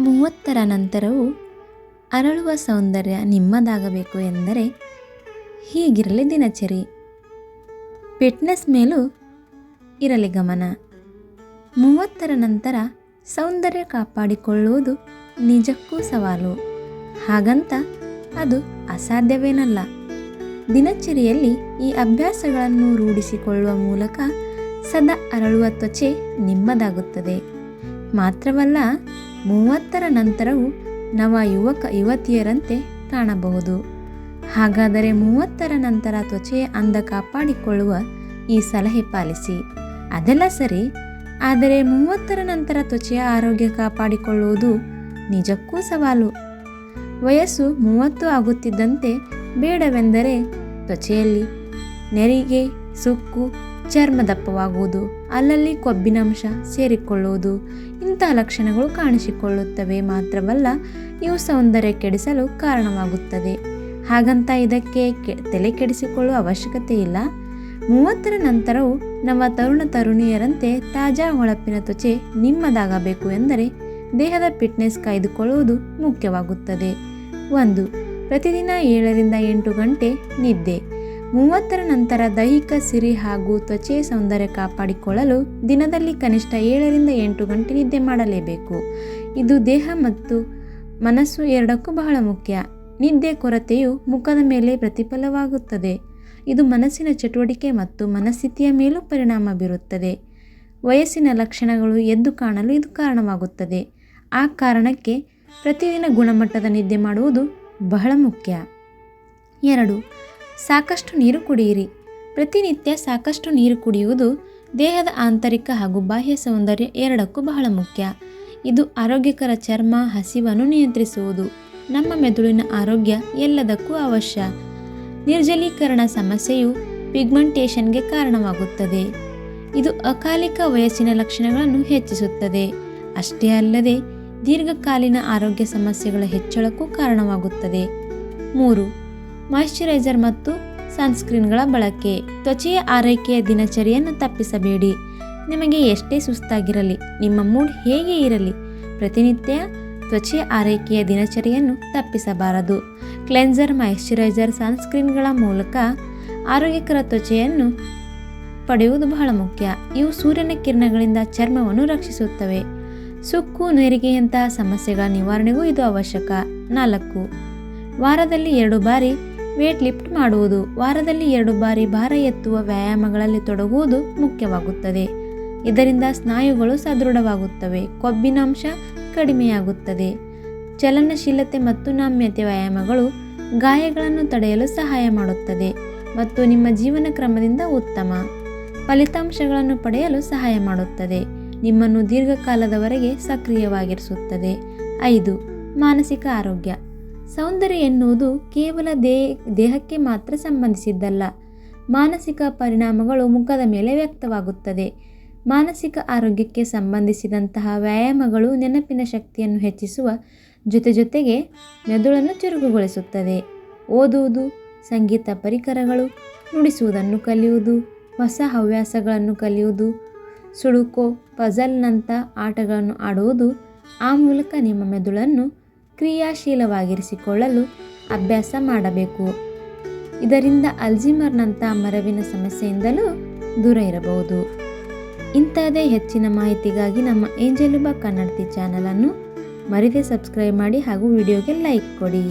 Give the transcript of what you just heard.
ಮೂವತ್ತರ ನಂತರವೂ ಅರಳುವ ಸೌಂದರ್ಯ ನಿಮ್ಮದಾಗಬೇಕು ಎಂದರೆ ಹೀಗಿರಲಿ ದಿನಚರಿ. ಫಿಟ್ನೆಸ್ ಮೇಲೂ ಇರಲಿ ಗಮನ. ಮೂವತ್ತರ ನಂತರ ಸೌಂದರ್ಯ ಕಾಪಾಡಿಕೊಳ್ಳುವುದು ನಿಜಕ್ಕೂ ಸವಾಲು. ಹಾಗಂತ ಅದು ಅಸಾಧ್ಯವೇನಲ್ಲ. ದಿನಚರಿಯಲ್ಲಿ ಈ ಅಭ್ಯಾಸಗಳನ್ನು ರೂಢಿಸಿಕೊಳ್ಳುವ ಮೂಲಕ ಸದಾ ಅರಳುವ ತ್ವಚೆ ನಿಮ್ಮದಾಗುತ್ತದೆ. ಮಾತ್ರವಲ್ಲ ಮೂವತ್ತರ ನಂತರವೂ ನವ ಯುವಕ ಯುವತಿಯರಂತೆ ಕಾಣಬಹುದು. ಹಾಗಾದರೆ ಮೂವತ್ತರ ನಂತರ ತ್ವಚೆಯ ಅಂದ ಕಾಪಾಡಿಕೊಳ್ಳುವ ಈ ಸಲಹೆ ಪಾಲಿಸಿ. ಅದೆಲ್ಲ ಸರಿ, ಆದರೆ ಮೂವತ್ತರ ನಂತರ ತ್ವಚೆಯ ಆರೋಗ್ಯ ಕಾಪಾಡಿಕೊಳ್ಳುವುದು ನಿಜಕ್ಕೂ ಸವಾಲು. ವಯಸ್ಸು ಮೂವತ್ತು ಆಗುತ್ತಿದ್ದಂತೆ ಬೇಡವೆಂದರೆ ತ್ವಚೆಯಲ್ಲಿ ನೆರಿಗೆ, ಸುಕ್ಕು ಚರ್ಮ ದಪ್ಪವಾಗುವುದು ಅಲ್ಲಲ್ಲಿ ಕೊಬ್ಬಿನಾಂಶ ಸೇರಿಕೊಳ್ಳುವುದು. ಇಂತಹ ಲಕ್ಷಣಗಳು ಕಾಣಿಸಿಕೊಳ್ಳುತ್ತವೆ ಮಾತ್ರವಲ್ಲ, ಇವು ಸೌಂದರ್ಯ ಕೆಡಿಸಲು ಕಾರಣವಾಗುತ್ತದೆ. ಹಾಗಂತ ಇದಕ್ಕೆ ಕೆ, ತಲೆ ಕೆಡಿಸಿಕೊಳ್ಳುವ ಅವಶ್ಯಕತೆ ಇಲ್ಲ. ಮೂವತ್ತರ ನಂತರವೂ ನಮ್ಮ ತರುಣ ತರುಣಿಯರಂತೆ ತಾಜಾ ಹೊಳಪಿನ ತ್ವಚೆ ನಿಮ್ಮದಾಗಬೇಕು ಎಂದರೆ ದೇಹದ ಫಿಟ್ನೆಸ್ ಕಾಯ್ದುಕೊಳ್ಳುವುದು ಮುಖ್ಯವಾಗುತ್ತದೆ. ಒಂದು, ಪ್ರತಿದಿನ ಏಳರಿಂದ ಎಂಟು ಗಂಟೆ ನಿದ್ದೆ. ಮೂವತ್ತರ ನಂತರ ದೈಹಿಕ ಸಿರಿ ಹಾಗೂ ತ್ವಚೆಯ ಸೌಂದರ್ಯ ಕಾಪಾಡಿಕೊಳ್ಳಲು ದಿನದಲ್ಲಿ ಕನಿಷ್ಠ ಏಳರಿಂದ ಎಂಟು ಗಂಟೆ ನಿದ್ದೆ ಮಾಡಲೇಬೇಕು. ಇದು ದೇಹ ಮತ್ತು ಮನಸ್ಸು ಎರಡಕ್ಕೂ ಬಹಳ ಮುಖ್ಯ. ನಿದ್ದೆ ಕೊರತೆಯು ಮುಖದ ಮೇಲೆ ಪ್ರತಿಫಲವಾಗುತ್ತದೆ. ಇದು ಮನಸ್ಸಿನ ಚಟುವಟಿಕೆ ಮತ್ತು ಮನಸ್ಥಿತಿಯ ಮೇಲೂ ಪರಿಣಾಮ ಬೀರುತ್ತದೆ. ವಯಸ್ಸಿನ ಲಕ್ಷಣಗಳು ಎದ್ದು ಕಾಣಲು ಇದು ಕಾರಣವಾಗುತ್ತದೆ. ಆ ಕಾರಣಕ್ಕೆ ಪ್ರತಿದಿನ ಗುಣಮಟ್ಟದ ನಿದ್ದೆ ಮಾಡುವುದು ಬಹಳ ಮುಖ್ಯ. ಎರಡು ಸಾಕಷ್ಟು ನೀರು ಕುಡಿಯಿರಿ. ಪ್ರತಿನಿತ್ಯ ಸಾಕಷ್ಟು ನೀರು ಕುಡಿಯುವುದು ದೇಹದ ಆಂತರಿಕ ಹಾಗೂ ಬಾಹ್ಯ ಸೌಂದರ್ಯ ಎರಡಕ್ಕೂ ಬಹಳ ಮುಖ್ಯ. ಇದು ಆರೋಗ್ಯಕರ ಚರ್ಮ, ಹಸಿವನ್ನು ನಿಯಂತ್ರಿಸುವುದು. ನಮ್ಮ ಮೆದುಳಿನ ಆರೋಗ್ಯ ಎಲ್ಲದಕ್ಕೂ ಅವಶ್ಯ. ನಿರ್ಜಲೀಕರಣ ಸಮಸ್ಯೆಯು ಪಿಗ್ಮೆಂಟೇಷನ್ಗೆ ಕಾರಣವಾಗುತ್ತದೆ. ಇದು ಅಕಾಲಿಕ ವಯಸ್ಸಿನ ಲಕ್ಷಣಗಳನ್ನು ಹೆಚ್ಚಿಸುತ್ತದೆ. ಅಷ್ಟೇ ಅಲ್ಲದೆ, ದೀರ್ಘಕಾಲೀನ ಆರೋಗ್ಯ ಸಮಸ್ಯೆಗಳ ಹೆಚ್ಚಳಕ್ಕೂ ಕಾರಣವಾಗುತ್ತದೆ. ಮೂರು ಮಾಯಿಶ್ಚರೈಸರ್ ಮತ್ತು ಸನ್ಸ್ಕ್ರೀನ್ಗಳ ಬಳಕೆ. ತ್ವಚೆಯ ಆರೈಕೆಯ ದಿನಚರಿಯನ್ನು ತಪ್ಪಿಸಬೇಡಿ. ನಿಮಗೆ ಎಷ್ಟೇ ಸುಸ್ತಾಗಿರಲಿ, ನಿಮ್ಮ ಮೂಡ್ ಹೇಗೆ ಇರಲಿ, ಪ್ರತಿನಿತ್ಯ ತ್ವಚೆಯ ಆರೈಕೆಯ ದಿನಚರಿಯನ್ನು ತಪ್ಪಿಸಬಾರದು. ಕ್ಲೆನ್ಸರ್ ಮಾಯಿಶ್ಚರೈಸರ್ ಸನ್ಸ್ಕ್ರೀನ್ಗಳ ಮೂಲಕ ಆರೋಗ್ಯಕರ ತ್ವಚೆಯನ್ನು ಪಡೆಯುವುದು ಬಹಳ ಮುಖ್ಯ. ಇವು ಸೂರ್ಯನ ಕಿರಣಗಳಿಂದ ಚರ್ಮವನ್ನು ರಕ್ಷಿಸುತ್ತವೆ. ಸುಕ್ಕು, ನೆರಿಗೆಯಂತಹ ಸಮಸ್ಯೆಗಳ ನಿವಾರಣೆಗೂ ಇದು ಅವಶ್ಯಕ. ನಾಲ್ಕು, ವಾರದಲ್ಲಿ ಎರಡು ಬಾರಿ ವೇಟ್ ಲಿಫ್ಟ್ ಮಾಡುವುದು ವಾರದಲ್ಲಿ ಎರಡು ಬಾರಿ ಭಾರ ಎತ್ತುವ ವ್ಯಾಯಾಮಗಳಲ್ಲಿ ತೊಡಗುವುದು ಮುಖ್ಯವಾಗುತ್ತದೆ. ಇದರಿಂದ ಸ್ನಾಯುಗಳು ಸದೃಢವಾಗುತ್ತವೆ, ಕೊಬ್ಬಿನಾಂಶ ಕಡಿಮೆಯಾಗುತ್ತದೆ. ಚಲನಶೀಲತೆ ಮತ್ತು ನಾಮ್ಯತೆ ವ್ಯಾಯಾಮಗಳು ಗಾಯಗಳನ್ನು ತಡೆಯಲು ಸಹಾಯ ಮಾಡುತ್ತದೆ ಮತ್ತು ನಿಮ್ಮ ಜೀವನ ಕ್ರಮದಿಂದ ಉತ್ತಮ ಫಲಿತಾಂಶಗಳನ್ನು ಪಡೆಯಲು ಸಹಾಯ ಮಾಡುತ್ತದೆ. ನಿಮ್ಮನ್ನು ದೀರ್ಘಕಾಲದವರೆಗೆ ಸಕ್ರಿಯವಾಗಿರಿಸುತ್ತದೆ. ಐದು, ಮಾನಸಿಕ ಆರೋಗ್ಯ. ಸೌಂದರ್ಯ ಎನ್ನುವುದು ಕೇವಲ ದೇಹ ದೇಹಕ್ಕೆ ಮಾತ್ರ ಸಂಬಂಧಿಸಿದ್ದಲ್ಲ. ಮಾನಸಿಕ ಪರಿಣಾಮಗಳು ಮುಖದ ಮೇಲೆ ವ್ಯಕ್ತವಾಗುತ್ತದೆ. ಮಾನಸಿಕ ಆರೋಗ್ಯಕ್ಕೆ ಸಂಬಂಧಿಸಿದಂತಹ ವ್ಯಾಯಾಮಗಳು ನೆನಪಿನ ಶಕ್ತಿಯನ್ನು ಹೆಚ್ಚಿಸುವ ಜೊತೆ ಜೊತೆಗೆ ಮೆದುಳನ್ನು ಚುರುಕುಗೊಳಿಸುತ್ತದೆ. ಓದುವುದು, ಸಂಗೀತ ಪರಿಕರಗಳು, ನುಡಿಸುವುದನ್ನು ಕಲಿಯುವುದು, ಹೊಸ ಹವ್ಯಾಸಗಳನ್ನು ಕಲಿಯುವುದು, ಸುಡುಕೋ ಪಜಲ್ನಂಥ ಆಟಗಳನ್ನು ಆಡುವುದು ಆ ಮೂಲಕ ನಿಮ್ಮ ಮೆದುಳನ್ನು ಕ್ರಿಯಾಶೀಲವಾಗಿರಿಸಿಕೊಳ್ಳಲು ಅಭ್ಯಾಸ ಮಾಡಬೇಕು. ಇದರಿಂದ ಅಲ್ಜಿಮರ್ನಂಥ ಮರವಿನ ಸಮಸ್ಯೆಯಿಂದಲೂ ದೂರ ಇರಬಹುದು. ಇಂಥದೇ ಹೆಚ್ಚಿನ ಮಾಹಿತಿಗಾಗಿ ನಮ್ಮ ಏಂಜಲುಬಾ ಕನ್ನಡತಿ ಚಾನಲನ್ನು ಮರಿದೇ ಸಬ್ಸ್ಕ್ರೈಬ್ ಮಾಡಿ ಹಾಗೂ ವಿಡಿಯೋಗೆ ಲೈಕ್ ಕೊಡಿ.